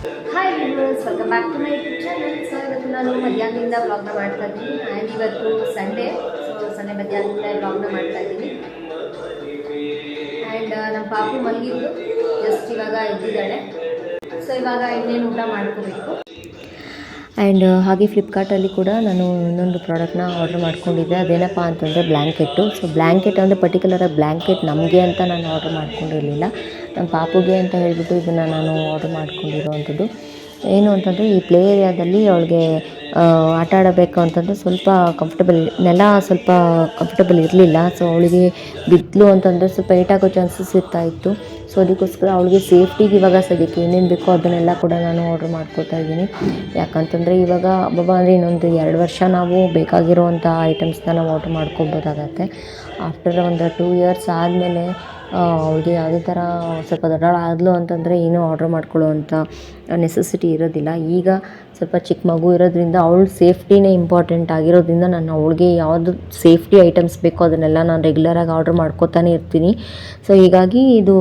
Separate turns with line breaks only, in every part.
Hi viewers welcome back to my YouTube channel so ಇವತ್ತು ನಾನು ಮಧ್ಯಾಹ್ನದಿಂದ ವ್ಲಾಗ್ನ ಮಾಡ್ತಾ ಇದ್ದೀನಿ. ಆ್ಯಂಡ್ ಇವತ್ತು ಸಂಡೇ ಸೊ ಸಂಡೇ ಮಧ್ಯಾಹ್ನದಿಂದ ವ್ಲಾಗ್ನ ಮಾಡ್ತಾ ಇದ್ದೀನಿ. ಆ್ಯಂಡ್ ನಮ್ಮ ಪಾಪು ಮಲಗಿದ್ದು ಜಸ್ಟ್ ಇವಾಗ ಇದ್ದಿದ್ದಾಳೆ ಸೊ ಇವಾಗ ಇನ್ನೇನು ಊಟ ಮಾಡ್ಕೋಬೇಕು?
ಆ್ಯಂಡ್ ಹಾಗೆ ಫ್ಲಿಪ್ಕಾರ್ಟಲ್ಲಿ ಕೂಡ ನಾನು ಇನ್ನೊಂದು ಪ್ರಾಡಕ್ಟ್ನ ಆರ್ಡ್ರ್ ಮಾಡ್ಕೊಂಡಿದ್ದೆ. ಅದೇನಪ್ಪ ಅಂತಂದರೆ ಬ್ಲ್ಯಾಂಕೆಟ್ಟು ಸೊ ಬ್ಲ್ಯಾಂಕೆಟ್ ಅಂದರೆ ಪರ್ಟಿಕ್ಯುಲರಾಗಿ ಬ್ಲ್ಯಾಂಕೆಟ್ ನಮಗೆ ಅಂತ ನಾನು ಆರ್ಡ್ರ್ ಮಾಡ್ಕೊಂಡಿರಲಿಲ್ಲ. ನಮ್ಮ ಪಾಪುಗೆ ಅಂತ ಹೇಳಿಬಿಟ್ಟು ಇದನ್ನು ನಾನು ಆರ್ಡ್ರ್ ಮಾಡ್ಕೊಂಡಿರೋವಂಥದ್ದು. ಏನು ಅಂತಂದರೆ, ಈ ಪ್ಲೇ ಏರಿಯಾದಲ್ಲಿ ಅವಳಿಗೆ ಆಟ ಆಡಬೇಕು ಅಂತಂದರೆ ಸ್ವಲ್ಪ ಕಂಫರ್ಟಬಲ್ ನೆಲ ಸ್ವಲ್ಪ ಕಂಫರ್ಟಬಲ್ ಇರಲಿಲ್ಲ. ಸೊ ಅವಳಿಗೆ ಬಿದ್ದಲು ಅಂತಂದರೆ ಸ್ವಲ್ಪ ಏಟಾಗೋ ಚಾನ್ಸಸ್ ಇರ್ತಾ ಇತ್ತು. ಸೊ ಅದಕ್ಕೋಸ್ಕರ ಅವಳಿಗೆ ಸೇಫ್ಟಿಗೆ ಇವಾಗ ಸದ್ಯಕ್ಕೆ ಏನೇನು ಬೇಕೋ ಅದನ್ನೆಲ್ಲ ಕೂಡ ನಾನು ಆರ್ಡ್ರ್ ಮಾಡ್ಕೊತಾ ಇದ್ದೀನಿ. ಯಾಕಂತಂದರೆ ಇವಾಗ ಅಬ್ಬಬ್ಬ ಅಂದರೆ ಇನ್ನೊಂದು ಎರಡು ವರ್ಷ ನಾವು ಬೇಕಾಗಿರುವಂಥ ಐಟಮ್ಸ್ನ ನಾವು ಆರ್ಡ್ರ್ ಮಾಡ್ಕೊಬೋದಾಗತ್ತೆ ಆಫ್ಟರ್ ಒಂದು ಟೂ ಇಯರ್ಸ್ ಆದಮೇಲೆ ಅವಳಿಗೆ ಯಾವುದೇ ಥರ ಸ್ವಲ್ಪ ದೊಡ್ಡವಳಾದ್ಲು ಅಂತಂದರೆ ಏನೂ ಆರ್ಡ್ರ್ ಮಾಡ್ಕೊಳ್ಳೋವಂಥ ನೆಸೆಸಿಟಿ ಇರೋದಿಲ್ಲ. ಈಗ ಸ್ವಲ್ಪ ಚಿಕ್ಕ ಮಗು ಇರೋದ್ರಿಂದ ಅವಳ ಸೇಫ್ಟಿನೇ ಇಂಪಾರ್ಟೆಂಟ್ ಆಗಿರೋದ್ರಿಂದ ನಾನು ಅವಳಿಗೆ ಯಾವುದು ಸೇಫ್ಟಿ ಐಟಮ್ಸ್ ಬೇಕೋ ಅದನ್ನೆಲ್ಲ ನಾನು ರೆಗ್ಯುಲರಾಗಿ ಆರ್ಡ್ರ್ ಮಾಡ್ಕೋತಾನೆ ಇರ್ತೀನಿ. ಸೊ ಹೀಗಾಗಿ ಇದು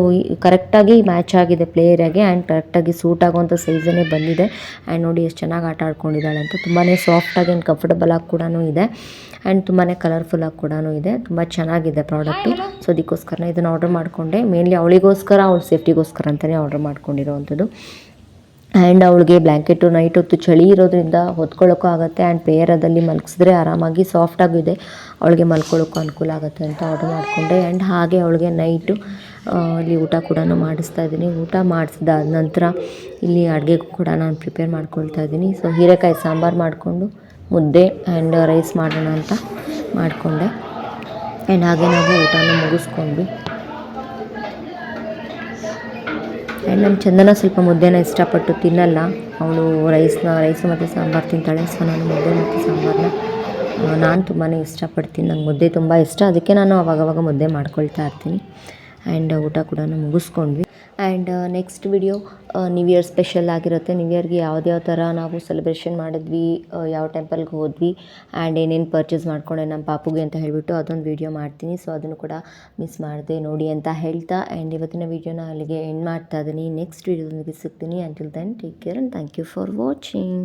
ಕರೆಕ್ಟಾಗಿ ಮ್ಯಾಚ್ ಆಗಿದೆ ಪ್ಲೇಯರಿಗೆ ಆ್ಯಂಡ್ ಕರೆಕ್ಟಾಗಿ ಸೂಟ್ ಆಗುವಂಥ ಸೈಜನ್ನೇ ಬಂದಿದೆ. ಆ್ಯಂಡ್ ನೋಡಿ ಎಷ್ಟು ಚೆನ್ನಾಗಿ ಆಟ ಆಡ್ಕೊಂಡಿದ್ದಾಳೆ ಅಂತ. ತುಂಬಾ ಸಾಫ್ಟಾಗಿ ಆ್ಯಂಡ್ ಕಂಫರ್ಟಬಲ್ ಆಗಿ ಕೂಡ ಇದೆ. ಆ್ಯಂಡ್ ತುಂಬಾ ಕಲರ್ಫುಲ್ಲಾಗಿ ಕೂಡ ಇದೆ. ತುಂಬ ಚೆನ್ನಾಗಿದೆ ಪ್ರಾಡಕ್ಟು ಸೊ ಅದಕ್ಕೋಸ್ಕರ ಇದನ್ನು ಆರ್ಡರ್ ಮಾಡಿಕೊಂಡೆ. ಮೇನ್ಲಿ ಅವಳಿಗೋಸ್ಕರ, ಅವಳ ಸೇಫ್ಟಿಗೋಸ್ಕರ ಅಂತಲೇ ಆರ್ಡರ್ ಮಾಡ್ಕೊಂಡಿರೋವಂಥದ್ದು. ಆ್ಯಂಡ್ ಅವಳಿಗೆ ಬ್ಲ್ಯಾಂಕೆಟು ನೈಟ್ ಹೊತ್ತು ಚಳಿ ಇರೋದ್ರಿಂದ ಹೊತ್ಕೊಳ್ಳೋಕ್ಕೂ ಆಗುತ್ತೆ. ಆ್ಯಂಡ್ ಪೇಯರದಲ್ಲಿ ಮಲಗಿಸಿದ್ರೆ ಆರಾಮಾಗಿ ಸಾಫ್ಟಾಗಿದೆ ಅವಳಿಗೆ ಮಲ್ಕೊಳ್ಳೋಕ್ಕೂ ಅನುಕೂಲ ಆಗುತ್ತೆ ಅಂತ ಆರ್ಡರ್ ಮಾಡಿಕೊಂಡೆ. ಆ್ಯಂಡ್ ಹಾಗೆ ಅವಳಿಗೆ ನೈಟು ಇಲ್ಲಿ ಊಟ ಕೂಡ ಮಾಡಿಸ್ತಾ ಇದ್ದೀನಿ. ಊಟ ಮಾಡಿಸಿದ ನಂತರ ಇಲ್ಲಿ ಅಡುಗೆಗೂ ಕೂಡ ನಾನು ಪ್ರಿಪೇರ್ ಮಾಡ್ಕೊಳ್ತಾ ಇದ್ದೀನಿ. ಸೊ ಹೀರೆಕಾಯಿ ಸಾಂಬಾರು ಮಾಡಿಕೊಂಡು ಮುದ್ದೆ ಆ್ಯಂಡ್ ರೈಸ್ ಮಾಡೋಣ ಅಂತ ಮಾಡಿಕೊಂಡೆ. ಆ್ಯಂಡ್ ಹಾಗೆ ನಾವು ಊಟನ ಮುಗಿಸ್ಕೊಂಡ್ವಿ. ನಮ್ಮ ಚಂದನ ಸ್ವಲ್ಪ ಮುದ್ದೆನ ಇಷ್ಟಪಟ್ಟು ತಿನ್ನಲ್ಲ. ಅವಳು ರೈಸ್ನ, ರೈಸು ಮತ್ತು ಸಾಂಬಾರು ತಿಂತಾಳೆ. ಸೊ ನಾನು ಮುದ್ದೆ ಮತ್ತು ಸಾಂಬಾರನ್ನ ನಾನು ತುಂಬಾ ಇಷ್ಟಪಡ್ತೀನಿ. ನಂಗೆ ಮುದ್ದೆ ತುಂಬ ಇಷ್ಟ. ಅದಕ್ಕೆ ನಾನು ಅವಾಗವಾಗ ಮುದ್ದೆ ಮಾಡ್ಕೊಳ್ತಾ ಇರ್ತೀನಿ. ಆ್ಯಂಡ್ ಊಟ ಕೂಡ ಮುಗಿಸ್ಕೊಂಡ್ವಿ. And next video new year special ಆಗಿರುತ್ತೆ. ನ್ಯೂ ಇಯರ್ಗೆ ಯಾವ್ದ್ಯಾವ ಥರ ನಾವು ಸೆಲೆಬ್ರೇಷನ್ ಮಾಡಿದ್ವಿ ಆ, ಯಾವ ಟೆಂಪಲ್ಗೆ ಹೋದ್ವಿ ಆ್ಯಂಡ್ ಏನೇನು ಪರ್ಚೇಸ್ ಮಾಡ್ಕೊಂಡೆ ನಮ್ಮ ಪಾಪುಗೆ ಅಂತ ಹೇಳಿಬಿಟ್ಟು ಅದೊಂದು ವೀಡಿಯೋ ಮಾಡ್ತೀನಿ. ಸೊ ಅದನ್ನು ಕೂಡ ಮಿಸ್ ಮಾಡಿದೆ ನೋಡಿ ಅಂತ ಹೇಳ್ತಾ ಆ್ಯಂಡ್ ಇವತ್ತಿನ ವೀಡಿಯೋನ ಅಲ್ಲಿಗೆ ಎಂಡ್ ಮಾಡ್ತಾ ಇದ್ದೀನಿ. ನೆಕ್ಸ್ಟ್ ವೀಡಿಯೋದೊಂದಿಗೆ ಸಿಗ್ತೀನಿ. Until then take care and thank you for watching